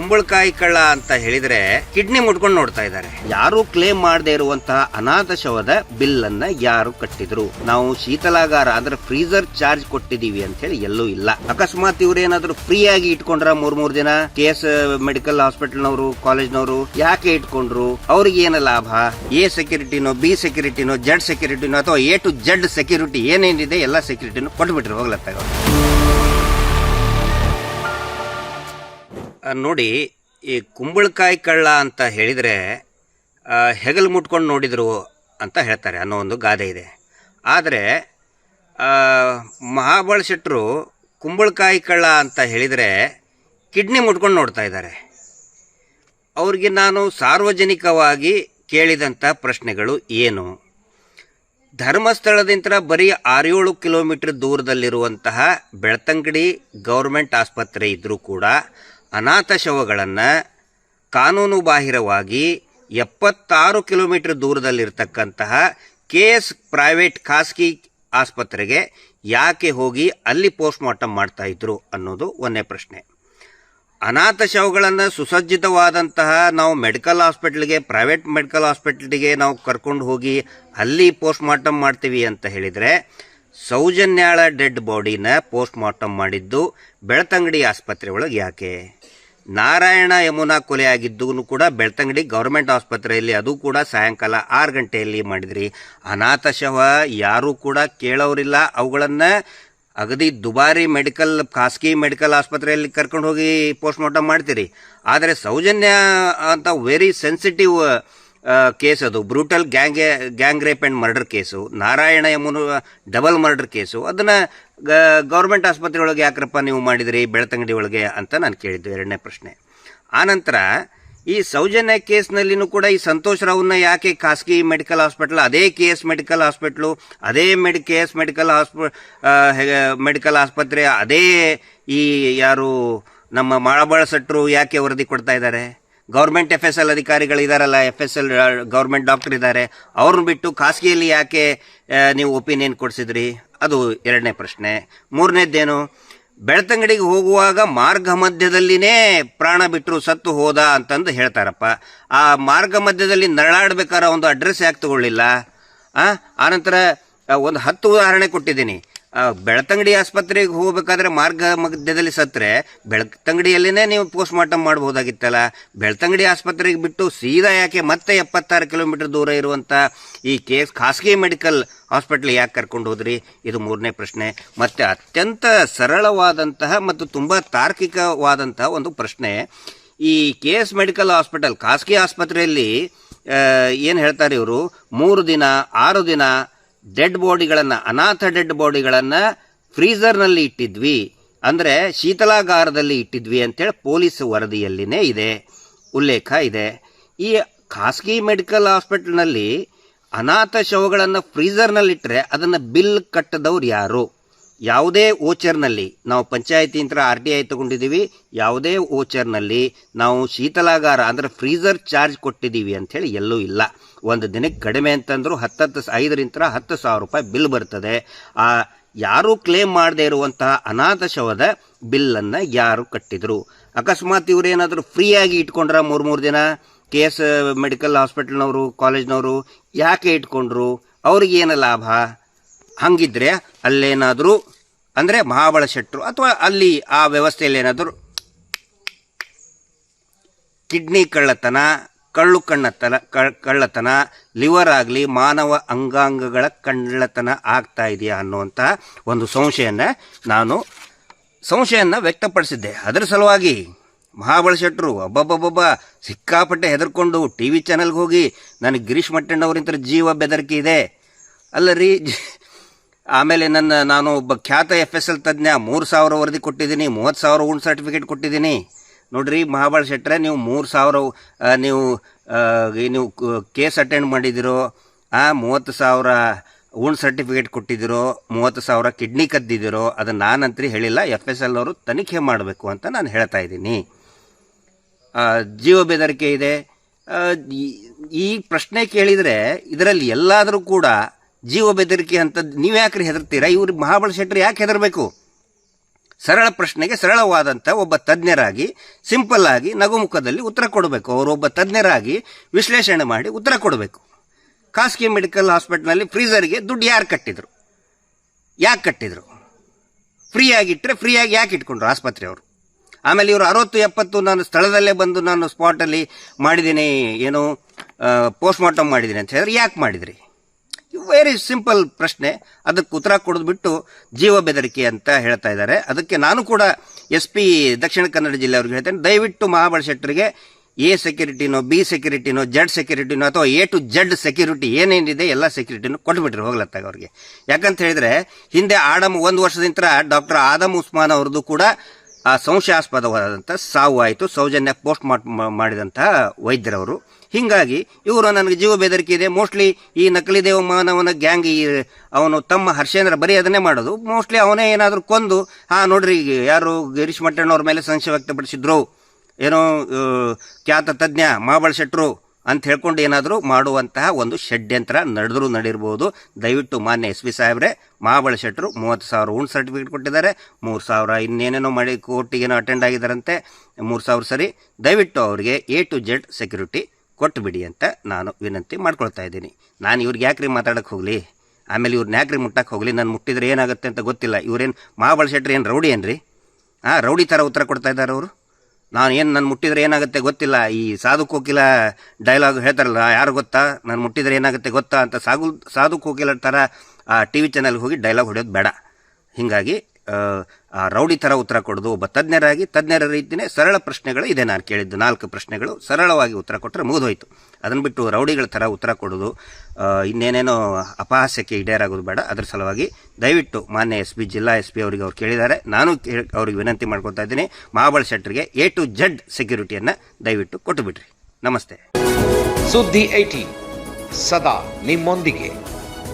ಕುಂಬಳಕಾಯಿ ಕಳ್ಳ ಅಂತ ಹೇಳಿದ್ರೆ ಕಿಡ್ನಿ ಮುಟ್ಕೊಂಡು ನೋಡ್ತಾ ಇದ್ದಾರೆ. ಯಾರು ಕ್ಲೇಮ್ ಮಾಡದೇ ಇರುವಂತಹ ಅನಾಥ ಶವದ ಬಿಲ್ ಅನ್ನ ಯಾರು ಕಟ್ಟಿದ್ರು? ನಾವು ಶೀತಲಾಗಾರ ಅಂದ್ರೆ ಫ್ರೀಜರ್ ಚಾರ್ಜ್ ಕೊಟ್ಟಿದೀವಿ ಅಂತ ಹೇಳಿ ಎಲ್ಲೂ ಇಲ್ಲ. ಅಕಸ್ಮಾತ್ ಇವ್ರು ಏನಾದ್ರು ಫ್ರೀ ಆಗಿ ಇಟ್ಕೊಂಡ್ರ ಮೂರ್ ಮೂರ್ ದಿನ? ಕೆ ಎಸ್ ಮೆಡಿಕಲ್ ಹಾಸ್ಪಿಟಲ್ನವರು ಕಾಲೇಜ್ನವರು ಯಾಕೆ ಇಟ್ಕೊಂಡ್ರು? ಅವ್ರಿಗೆ ಏನ ಲಾಭ? ಎ ಸೆಕ್ಯೂರಿಟಿನೋ ಬಿ ಸೆಕ್ಯೂರಿಟಿನೋ ಜಡ್ ಸೆಕ್ಯೂರಿಟಿನೋ ಅಥವಾ ಎ ಟು ಜಡ್ ಸೆಕ್ಯೂರಿಟಿ ಏನೇನಿದೆ ಎಲ್ಲ ಸೆಕ್ಯೂರಿಟಿನೂ ಕೊಟ್ಬಿಟ್ರು ಹೋಗ್ಲತ್ತಾಗ ನೋಡಿ, ಈ ಕುಂಬಳಕಾಯಿ ಕಳ್ಳ ಅಂತ ಹೇಳಿದರೆ ಹೆಗಲು ಮುಟ್ಕೊಂಡು ನೋಡಿದರು ಅಂತ ಹೇಳ್ತಾರೆ ಅನ್ನೋ ಒಂದು ಗಾದೆ ಇದೆ. ಆದರೆ ಮಹಾಬಳ ಶೆಟ್ಟರು ಕುಂಬಳಕಾಯಿ ಕಳ್ಳ ಅಂತ ಹೇಳಿದರೆ ಕಿಡ್ನಿ ಮುಟ್ಕೊಂಡು ನೋಡ್ತಾ ಇದ್ದಾರೆ. ಅವ್ರಿಗೆ ನಾನು ಸಾರ್ವಜನಿಕವಾಗಿ ಕೇಳಿದಂಥ ಪ್ರಶ್ನೆಗಳು ಏನು? ಧರ್ಮಸ್ಥಳದಿಂದ ಬರೀ ಆರೇಳು ಕಿಲೋಮೀಟ್ರ್ ದೂರದಲ್ಲಿರುವಂತಹ ಬೆಳ್ತಂಗಡಿ ಗೌರ್ಮೆಂಟ್ ಆಸ್ಪತ್ರೆ ಇದ್ದರೂ ಕೂಡ ಅನಾಥ ಶವಗಳನ್ನು ಕಾನೂನು ಬಾಹಿರವಾಗಿ ಎಪ್ಪತ್ತಾರು ಕಿಲೋಮೀಟರ್ ದೂರದಲ್ಲಿರ್ತಕ್ಕಂತಹ ಕೆ ಎಸ್ ಪ್ರೈವೇಟ್ ಖಾಸಗಿ ಆಸ್ಪತ್ರೆಗೆ ಯಾಕೆ ಹೋಗಿ ಅಲ್ಲಿ ಪೋಸ್ಟ್ ಮಾರ್ಟಮ್ ಮಾಡ್ತಾ ಇದ್ರು ಅನ್ನೋದು ಒಂದೇ ಪ್ರಶ್ನೆ. ಅನಾಥ ಶವಗಳನ್ನು ಸುಸಜ್ಜಿತವಾದಂತಹ ನಾವು ಮೆಡಿಕಲ್ ಹಾಸ್ಪಿಟ್ಲಿಗೆ, ಪ್ರೈವೇಟ್ ಮೆಡಿಕಲ್ ಹಾಸ್ಪಿಟ್ಲಿಗೆ ನಾವು ಕರ್ಕೊಂಡು ಹೋಗಿ ಅಲ್ಲಿ ಪೋಸ್ಟ್ ಮಾರ್ಟಮ್ ಮಾಡ್ತೀವಿ ಅಂತ ಹೇಳಿದರೆ ಸೌಜನ್ಯಾಳ ಡೆಡ್ ಬಾಡಿನ ಪೋಸ್ಟ್ ಮಾರ್ಟಮ್ ಮಾಡಿದ್ದು ಬೆಳತಂಗಡಿ ಆಸ್ಪತ್ರೆ ಒಳಗೆ ಯಾಕೆ? ನಾರಾಯಣ ಯಮುನಾ ಕೊಲೆ ಆಗಿದ್ದು ಕೂಡ ಬೆಳ್ತಂಗಡಿ ಗೌರ್ಮೆಂಟ್ ಆಸ್ಪತ್ರೆಯಲ್ಲಿ ಅದು ಕೂಡ ಸಾಯಂಕಾಲ ಆರು ಗಂಟೆಯಲ್ಲಿ ಮಾಡಿದ್ರಿ. ಅನಾಥ ಶವ ಯಾರೂ ಕೂಡ ಕೇಳೋರಿಲ್ಲ. ಅವುಗಳನ್ನು ಅಗದಿ ದುಬಾರಿ ಮೆಡಿಕಲ್, ಖಾಸಗಿ ಮೆಡಿಕಲ್ ಆಸ್ಪತ್ರೆಯಲ್ಲಿ ಕರ್ಕೊಂಡು ಹೋಗಿ ಪೋಸ್ಟ್ ಮಾರ್ಟಮ್ ಮಾಡ್ತೀರಿ. ಆದರೆ ಸೌಜನ್ಯ ಅಂತ ವೆರಿ ಸೆನ್ಸಿಟಿವ್ ಕೇಸ್ ಅದು. Brutal gang gang rape and murder case. Narayana Yamuna double murder case. ಅದನ್ನು ಗೌರ್ಮೆಂಟ್ ಆಸ್ಪತ್ರೆ ಒಳಗೆ ಯಾಕ್ರಪ್ಪ ನೀವು ಮಾಡಿದ್ರಿ, ಬೆಳ್ತಂಗಡಿ ಒಳಗೆ ಅಂತ ನಾನು ಕೇಳಿದ್ದು ಎರಡನೇ ಪ್ರಶ್ನೆ. ಆನಂತರ ಈ ಸೌಜನ್ಯ ಕೇಸ್ನಲ್ಲಿನೂ ಕೂಡ ಈ ಸಂತೋಷ್ ರಾವ್ನ ಯಾಕೆ ಖಾಸಗಿ ಮೆಡಿಕಲ್ ಹಾಸ್ಪಿಟಲ್, ಅದೇ ಕೆ ಎಸ್ ಮೆಡಿಕಲ್ ಹಾಸ್ಪಿಟ್ಲು, ಅದೇ medi K S medical hosp medical ಆಸ್ಪತ್ರೆ, ಅದೇ ಈ ಯಾರು ನಮ್ಮ ಮಾಳಬಾಳ ಸಟ್ರು ಯಾಕೆ ವರದಿ ಕೊಡ್ತಾ ಇದ್ದಾರೆ? ಗೌರ್ಮೆಂಟ್ ಎಫ್ ಎಸ್ ಎಲ್ ಅಧಿಕಾರಿಗಳು ಇದಾರಲ್ಲ F S L government doctor ಇದ್ದಾರೆ ಅವ್ರನ್ನ ಬಿಟ್ಟು ಖಾಸಗಿಯಲ್ಲಿ ಯಾಕೆ ನೀವು ಒಪಿನಿಯನ್ ಕೊಡಿಸಿದ್ರಿ? ಅದು ಎರಡನೇ ಪ್ರಶ್ನೆ. ಮೂರನೇದ್ದೇನು, ಬೆಳ್ತಂಗಡಿಗೆ ಹೋಗುವಾಗ ಮಾರ್ಗ ಮಧ್ಯದಲ್ಲಿನೇ ಪ್ರಾಣ ಬಿಟ್ಟರು ಸತ್ತು ಹೋದ ಅಂತಂದು ಹೇಳ್ತಾರಪ್ಪ. ಆ ಮಾರ್ಗ ಮಧ್ಯದಲ್ಲಿ ನರಳಾಡ್ಬೇಕಾದ್ರೆ ಒಂದು ಅಡ್ರೆಸ್ ಯಾಕೆ ತಗೊಳ್ಳಿಲ್ಲ? ಆ ಆನಂತರ ಒಂದು ಹತ್ತು ಉದಾಹರಣೆ ಕೊಟ್ಟಿದ್ದೀನಿ. ಬೆಳ್ತಂಗಡಿ ಆಸ್ಪತ್ರೆಗೆ ಹೋಗ್ಬೇಕಾದ್ರೆ ಮಾರ್ಗ ಮಧ್ಯದಲ್ಲಿ ಸತ್ತರೆ ಬೆಳ್ತಂಗಡಿಯಲ್ಲಿನೇ ನೀವು ಪೋಸ್ಟ್ ಮಾರ್ಟಮ್ ಮಾಡ್ಬೋದಾಗಿತ್ತಲ್ಲ. ಬೆಳ್ತಂಗಡಿ ಆಸ್ಪತ್ರೆಗೆ ಬಿಟ್ಟು ಸೀದಾ ಯಾಕೆ ಮತ್ತೆ ಎಪ್ಪತ್ತಾರು ಕಿಲೋಮೀಟರ್ ದೂರ ಇರುವಂಥ ಈ ಕೇಸ್ ಖಾಸಗಿ ಮೆಡಿಕಲ್ ಹಾಸ್ಪಿಟ್ಲ್ ಯಾಕೆ ಕರ್ಕೊಂಡು ಹೋದ್ರಿ? ಇದು ಮೂರನೇ ಪ್ರಶ್ನೆ. ಮತ್ತು ಅತ್ಯಂತ ಸರಳವಾದಂತಹ ಮತ್ತು ತುಂಬ ತಾರ್ಕಿಕವಾದಂತಹ ಒಂದು ಪ್ರಶ್ನೆ. ಈ ಕೆ ಎಸ್ ಮೆಡಿಕಲ್ ಹಾಸ್ಪಿಟಲ್ ಖಾಸಗಿ ಆಸ್ಪತ್ರೆಯಲ್ಲಿ ಏನು ಹೇಳ್ತಾರೆ ಇವರು? ಮೂರು ದಿನ, ಆರು ದಿನ ಡೆಡ್ ಬಾಡಿಗಳನ್ನು ಅನಾಥ ಡೆಡ್ ಬಾಡಿಗಳನ್ನು ಫ್ರೀಜರ್ನಲ್ಲಿ ಇಟ್ಟಿದ್ವಿ. ಅಂದರೆ ಶೀತಲಾಗಾರದಲ್ಲಿ ಇಟ್ಟಿದ್ವಿ ಅಂತೇಳಿ ಪೊಲೀಸ್ ವರದಿಯಲ್ಲಿನೇ ಇದೆ, ಉಲ್ಲೇಖ ಇದೆ. ಈ ಖಾಸಗಿ ಮೆಡಿಕಲ್ ಹಾಸ್ಪಿಟಲ್ನಲ್ಲಿ ಅನಾಥ ಶವಗಳನ್ನು ಫ್ರೀಸರ್ನಲ್ಲಿಟ್ಟರೆ ಅದನ್ನು ಬಿಲ್ ಕಟ್ಟದವ್ರು ಯಾರು? ಯಾವುದೇ ಓಚರ್ನಲ್ಲಿ ನಾವು ಪಂಚಾಯತಿಂತ್ರ ಆರ್ ಟಿ ಐ ತಗೊಂಡಿದ್ದೀವಿ, ಯಾವುದೇ ಓಚರ್ನಲ್ಲಿ ನಾವು ಶೀತಲಾಗಾರ ಅಂದರೆ ಫ್ರೀಜರ್ ಚಾರ್ಜ್ ಕೊಟ್ಟಿದ್ದೀವಿ ಅಂಥೇಳಿ ಎಲ್ಲೂ ಇಲ್ಲ. ಒಂದು ದಿನಕ್ಕೆ ಕಡಿಮೆ ಅಂತಂದರೂ ಹತ್ತತ್ತು ಐದರಿಂದ ಹತ್ತು ಸಾವಿರ ರೂಪಾಯಿ ಬಿಲ್ ಬರ್ತದೆ. ಆ, ಯಾರೂ ಕ್ಲೇಮ್ ಮಾಡದೇ ಇರುವಂತಹ ಅನಾಥ ಶವದ ಬಿಲ್ಲನ್ನು ಯಾರು ಕಟ್ಟಿದ್ರು? ಅಕಸ್ಮಾತ್ ಇವರೇನಾದರೂ ಫ್ರೀಯಾಗಿ ಇಟ್ಕೊಂಡ್ರ ಮೂರು ಮೂರು ದಿನ? ಕೆ ಎಸ್ ಮೆಡಿಕಲ್ ಹಾಸ್ಪಿಟಲ್ನವರು, ಕಾಲೇಜ್ನವರು ಯಾಕೆ ಇಟ್ಕೊಂಡ್ರು? ಅವ್ರಿಗೇನು ಲಾಭ? ಹಂಗಿದ್ರೆ ಅಲ್ಲೇನಾದರೂ, ಅಂದರೆ ಮಹಾಬಳ ಶೆಟ್ಟರು ಅಥವಾ ಅಲ್ಲಿ ಆ ವ್ಯವಸ್ಥೆಯಲ್ಲಿ ಏನಾದರೂ ಕಿಡ್ನಿ ಕಳ್ಳತನ, ಕಳ್ಳು ಕಣ್ಣತನ ಕಳ್ಳತನ, ಲಿವರ್ ಆಗಲಿ, ಮಾನವ ಅಂಗಾಂಗಗಳ ಕಳ್ಳತನ ಆಗ್ತಾ ಇದೆಯಾ ಅನ್ನುವಂಥ ಒಂದು ಸಂಶಯನ ನಾನು ಸಂಶಯನ ವ್ಯಕ್ತಪಡಿಸಿದ್ದೆ. ಅದರ ಸಲುವಾಗಿ ಮಹಾಬಳ ಶೆಟ್ಟರು ಒಬ್ಬೊಬ್ಬೊಬ್ಬ ಸಿಕ್ಕಾಪಟ್ಟೆ ಹೆದರ್ಕೊಂಡು ಟಿ ವಿ ಚಾನಲ್ಗೆ ಹೋಗಿ, ನನಗೆ ಗಿರೀಶ್ ಮಟ್ಟಣ್ಣವರಿಂತ ಜೀವ ಬೆದರಿಕೆ ಇದೆ. ಅಲ್ಲ ರೀ ಆಮೇಲೆ ನನ್ನ, ನಾನು ಒಬ್ಬ ಖ್ಯಾತ ಎಫ್ ಎಸ್ ಎಲ್ ತಜ್ಞ, ಮೂರು ಸಾವಿರ ವರದಿ ಕೊಟ್ಟಿದ್ದೀನಿ, ಮೂವತ್ತು ಸಾವಿರ ಉಣ್ ಸರ್ಟಿಫಿಕೇಟ್ ಕೊಟ್ಟಿದ್ದೀನಿ. ನೋಡ್ರಿ ಮಹಾಬಳ ಶೆಟ್ಟರೆ ನೀವು ಮೂರು ಸಾವಿರ ನೀವು ನೀವು ಕೇಸ್ ಅಟೆಂಡ್ ಮಾಡಿದಿರೋ, ಆ, ಮೂವತ್ತು ಸಾವಿರ ಉಣ್ ಸರ್ಟಿಫಿಕೇಟ್ ಕೊಟ್ಟಿದ್ದೀರೋ ಮೂವತ್ತು ಸಾವಿರ ಕಿಡ್ನಿ ಕದ್ದಿದ್ದೀರೋ ಅದನ್ನು ನಾನಂತರಿ ಹೇಳಿಲ್ಲ ಎಫ್ ಎಸ್ ಎಲ್ ಅವರು ತನಿಖೆ ಮಾಡಬೇಕು ಅಂತ ನಾನು ಹೇಳ್ತಾ ಇದ್ದೀನಿ. ಜೀವ ಬೆದರಿಕೆ ಇದೆ. ಈ ಪ್ರಶ್ನೆ ಕೇಳಿದರೆ, ಇದರಲ್ಲಿ ಎಲ್ಲಾದರೂ ಕೂಡ ಜೀವ ಬೆದರಿಕೆ ಅಂತ ನೀವು ಯಾಕ್ರಿ ಹೆದರ್ತೀರಾ? ಇವ್ರು ಮಹಾಬಲ ಶೆಟ್ಟರು ಯಾಕೆ ಹೆದರ್ಬೇಕು? ಸರಳ ಪ್ರಶ್ನೆಗೆ ಸರಳವಾದಂಥ ಒಬ್ಬ ತಜ್ಞರಾಗಿ, ಸಿಂಪಲ್ ಆಗಿ ನಗುಮುಖದಲ್ಲಿ ಉತ್ತರ ಕೊಡಬೇಕು. ಅವರು ಒಬ್ಬ ತಜ್ಞರಾಗಿ ವಿಶ್ಲೇಷಣೆ ಮಾಡಿ ಉತ್ತರ ಕೊಡಬೇಕು. ಖಾಸಗಿ ಮೆಡಿಕಲ್ ಹಾಸ್ಪಿಟಲ್ನಲ್ಲಿ ಫ್ರೀಸರ್ಗೆ ದುಡ್ಡು ಯಾರು ಕಟ್ಟಿದ್ರು? ಯಾಕೆ ಕಟ್ಟಿದ್ರು? ಫ್ರೀಯಾಗಿಟ್ಟರೆ ಫ್ರೀಯಾಗಿ ಯಾಕೆ ಇಟ್ಕೊಂಡ್ರು ಆಸ್ಪತ್ರೆಯವರು ಆಮೇಲೆ ಇವರು ಅರವತ್ತು, ಎಪ್ಪತ್ತು ನಾನು ಸ್ಥಳದಲ್ಲೇ ಬಂದು ನಾನು ಸ್ಪಾಟಲ್ಲಿ ಮಾಡಿದ್ದೀನಿ, ಏನು ಪೋಸ್ಟ್ ಮಾರ್ಟಮ್ ಮಾಡಿದ್ದೀನಿ ಅಂತ ಹೇಳಿದ್ರೆ ಯಾಕೆ ಮಾಡಿದ್ರಿ? ವೆರಿ ಸಿಂಪಲ್ ಪ್ರಶ್ನೆ. ಅದಕ್ಕೆ ಉತ್ತರ ಕೊಡದ್ಬಿಟ್ಟು ಜೀವ ಬೆದರಿಕೆ ಅಂತ ಹೇಳ್ತಾ ಇದ್ದಾರೆ. ಅದಕ್ಕೆ ನಾನು ಕೂಡ ಎಸ್ ಪಿ ದಕ್ಷಿಣ ಕನ್ನಡ ಜಿಲ್ಲೆ ಅವ್ರಿಗೆ ಹೇಳ್ತೇನೆ, ದಯವಿಟ್ಟು ಮಹಾಬಳ ಶೆಟ್ಟರಿಗೆ ಎ ಸೆಕ್ಯೂರಿಟಿನೋ, ಬಿ ಸೆಕ್ಯೂರಿಟಿನೋ, ಜಡ್ ಸೆಕ್ಯೂರಿಟಿನೋ ಅಥವಾ ಎ ಟು ಜಡ್ ಸೆಕ್ಯೂರಿಟಿ ಏನೇನಿದೆ ಎಲ್ಲ ಸೆಕ್ಯೂರಿಟಿನೂ ಕೊಟ್ಬಿಟ್ರಿ ಹೋಗ್ಲತ್ತಾಗ ಅವ್ರಿಗೆ. ಯಾಕಂತ ಹೇಳಿದ್ರೆ ಹಿಂದೆ ಆಡಮ್ ಒಂದು ವರ್ಷದಿಂದ ಡಾಕ್ಟರ್ ಆದಮ್ ಉಸ್ಮಾನ್ ಅವ್ರದ್ದು ಕೂಡ ಆ ಸಂಶಯಾಸ್ಪದವಾದಂಥ ಸಾವು ಆಯಿತು, ಸೌಜನ್ಯ ಪೋಸ್ಟ್ ಮಾಡಿದಂತಹ ವೈದ್ಯರವರು. ಹೀಗಾಗಿ ಇವರು ನನಗೆ ಜೀವ ಬೆದರಿಕೆ ಇದೆ. ಮೋಸ್ಟ್ಲಿ ಈ ನಕಲಿ ದೇವ ಮಾನವನ ಗ್ಯಾಂಗ್ ಈ ಅವನು ತಮ್ಮ ಹರ್ಷೇಂದ್ರ ಬರೀ ಅದನ್ನೇ ಮಾಡೋದು. ಮೋಸ್ಟ್ಲಿ ಅವನೇ ಏನಾದರೂ ಕೊಂದು, ಹಾ, ನೋಡ್ರಿ ಯಾರು ಗಿರೀಶ್ ಮಟ್ಟಣ್ಣವ್ರ ಮೇಲೆ ಸಂಶಯ ವ್ಯಕ್ತಪಡಿಸಿದ್ರು? ಏನೋ ಖ್ಯಾತ ತಜ್ಞ ಮಹಾಬಳ ಶೆಟ್ರು ಅಂತ ಹೇಳ್ಕೊಂಡು ಏನಾದರೂ ಮಾಡುವಂತಹ ಒಂದು ಷಡ್ಯಂತ್ರ ನಡೆದರೂ ನಡಿರ್ಬೋದು ದಯವಿಟ್ಟು ಮಾನ್ಯ ಎಸ್ ವಿ ಸಾಹೇಬ್ರೆ ಮಹಾಬಳ ಶೆಟ್ಟರು ಮೂವತ್ತು ಸಾವಿರ ಉಣ್ ಸರ್ಟಿಫಿಕೇಟ್ ಕೊಟ್ಟಿದ್ದಾರೆ. ಮೂರು ಸಾವಿರ ಇನ್ನೇನೇನೋ ಮಾಡಿ ಕೋರ್ಟಿಗೇನೋ ಅಟೆಂಡ್ ಆಗಿದ್ದಾರಂತೆ. ಮೂರು ಸಾವಿರ ಸರಿ. ದಯವಿಟ್ಟು ಅವರಿಗೆ ಎ ಟು ಜೆಡ್ ಸೆಕ್ಯೂರಿಟಿ ಕೊಟ್ಟು ಬಿಡಿ ಅಂತ ನಾನು ವಿನಂತಿ ಮಾಡ್ಕೊಳ್ತಾ ಇದ್ದೀನಿ. ನಾನು ಇವ್ರಿಗೆ ಯಾಕ್ರಿ ಮಾತಾಡೋಕ್ಕೆ ಹೋಗಲಿ? ಆಮೇಲೆ ಇವ್ರನ್ನ ಯಾಕ್ರಿ ಮುಟ್ಟಕ್ಕೆ ಹೋಗಲಿ? ನಾನು ಮುಟ್ಟಿದ್ರೆ ಏನಾಗುತ್ತೆ ಅಂತ ಗೊತ್ತಿಲ್ಲ. ಇವ್ರೇನು ಮಹಾಬಳ ಶೆಟ್ರು ಏನು ರೌಡಿ ಏನ್ರಿ? ಹಾಂ ರೌಡಿ ಥರ ಉತ್ತರ ಕೊಡ್ತಾ ಇದ್ದಾರೆ ಅವರು. ನಾನು ಏನು ನಾನು ಮುಟ್ಟಿದ್ರೆ ಏನಾಗುತ್ತೆ ಗೊತ್ತಿಲ್ಲ. ಈ ಸಾಧು ಕೋಕಿಲ ಡೈಲಾಗ್ ಹೇಳ್ತಾರಲ್ಲ, ಯಾರು ಗೊತ್ತಾ? ನಾನು ಮುಟ್ಟಿದ್ರೆ ಏನಾಗುತ್ತೆ ಗೊತ್ತಾ ಅಂತ ಸಾಗು ಸಾಧು ಕೋಕಿಲ ಥರ ಆ ಟಿ ವಿ ಚಾನಲ್ಗೆ ಹೋಗಿ ಡೈಲಾಗ್ ಹೊಡೆಯೋದು ಬೇಡ. ಹೀಗಾಗಿ ರೌಡಿ ಥರ ಉತ್ತರ ಕೊಡೋದು. ಒಬ್ಬ ತಜ್ಞರಾಗಿ ತಜ್ಞರ ರೀತಿಯೇ ಸರಳ ಪ್ರಶ್ನೆಗಳು ಇದೆ. ನಾನು ಕೇಳಿದ್ದು ನಾಲ್ಕು ಪ್ರಶ್ನೆಗಳು ಸರಳವಾಗಿ ಉತ್ತರ ಕೊಟ್ಟರೆ ಮುಗಿದೋಯ್ತು. ಅದನ್ನು ಬಿಟ್ಟು ರೌಡಿಗಳ ಥರ ಉತ್ತರ ಕೊಡೋದು ಇನ್ನೇನೇನೋ ಅಪಹಾಸ್ಯಕ್ಕೆ ಈಡೇರಾಗೋದು ಬೇಡ. ಅದರ ಸಲುವಾಗಿ ದಯವಿಟ್ಟು ಮಾನ್ಯ ಎಸ್ ಪಿ, ಜಿಲ್ಲಾ ಎಸ್ ಪಿ ಅವರಿಗೆ ಅವ್ರು ಕೇಳಿದ್ದಾರೆ. ನಾನು ಅವ್ರಿಗೆ ವಿನಂತಿ ಮಾಡ್ಕೊತಾ ಇದ್ದೀನಿ. ಮಹಾಬಳ ಶೆಟ್ಟರಿಗೆ ಎ ಟು ಜೆಡ್ ಸೆಕ್ಯೂರಿಟಿಯನ್ನು ದಯವಿಟ್ಟು ಕೊಟ್ಟುಬಿಡ್ರಿ ನಮಸ್ತೆ. ಸುದ್ದಿ ಐಟಿ ಸದಾ ನಿಮ್ಮೊಂದಿಗೆ.